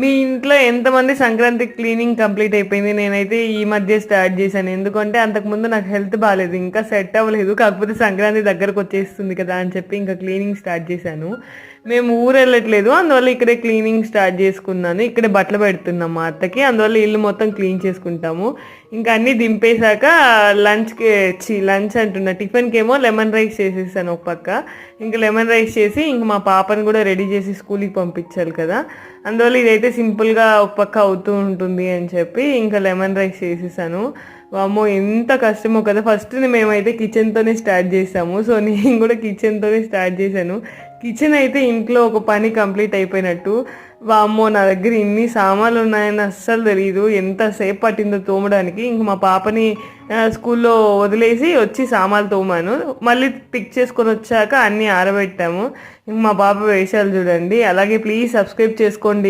మీ ఇంట్లో ఎంతమంది Sankranti cleaning complete అయిపోయింది? నేనైతే ఈ మధ్య స్టార్ట్ చేశాను. ఎందుకంటే అంతకుముందు నాకు హెల్త్ బాగాలేదు ఇంకా సెట్ అవ్వలేదు. కాకపోతే సంక్రాంతి దగ్గరకు వచ్చేస్తుంది కదా అని చెప్పి ఇంకా క్లీనింగ్ స్టార్ట్ చేశాను. మేము ఊరు వెళ్ళట్లేదు. అందువల్ల ఇక్కడే క్లీనింగ్ స్టార్ట్ చేసుకున్నాను. ఇక్కడే బట్టలు పెడుతున్నాం మా అత్తకి. అందువల్ల ఇల్లు మొత్తం క్లీన్ చేసుకుంటాము. ఇంకా అన్నీ దింపేశాక లంచ్కి చి లంచ్ అంటున్నా. టిఫిన్కి ఏమో లెమన్ రైస్ చేసేసాను ఒక పక్క. ఇంకా లెమన్ రైస్ చేసి ఇంక మా పాపని కూడా రెడీ చేసి స్కూల్కి పంపించాలి కదా. అందువల్ల ఇదైతే సింపుల్గా ఒక పక్క అవుతూ ఉంటుంది అని చెప్పి ఇంకా లెమన్ రైస్ చేసేసాను. వామ్మో ఎంత కష్టమో కదా. ఫస్ట్ మేమైతే కిచెన్తోనే స్టార్ట్ చేసాము. సో నేను కూడా కిచెన్తోనే స్టార్ట్ చేశాను. కిచెన్ అయితే ఇంట్లో ఒక పని కంప్లీట్ అయిపోయినట్టు. వామ్మో నా దగ్గర ఇన్ని సామాన్లు ఉన్నాయని అస్సలు తెలియదు ఎంతసేపు పట్టిందో తోమడానికి. ఇంక మా పాపని స్కూల్లో వదిలేసి వచ్చి సామాన్లు తోమాను. మళ్ళీ పిక్ చేసుకొని వచ్చాక అన్నీ ఆరబెట్టాము. ఇంక మా పాప వేషాలు చూడండి. అలాగే ప్లీజ్ సబ్స్క్రైబ్ చేసుకోండి.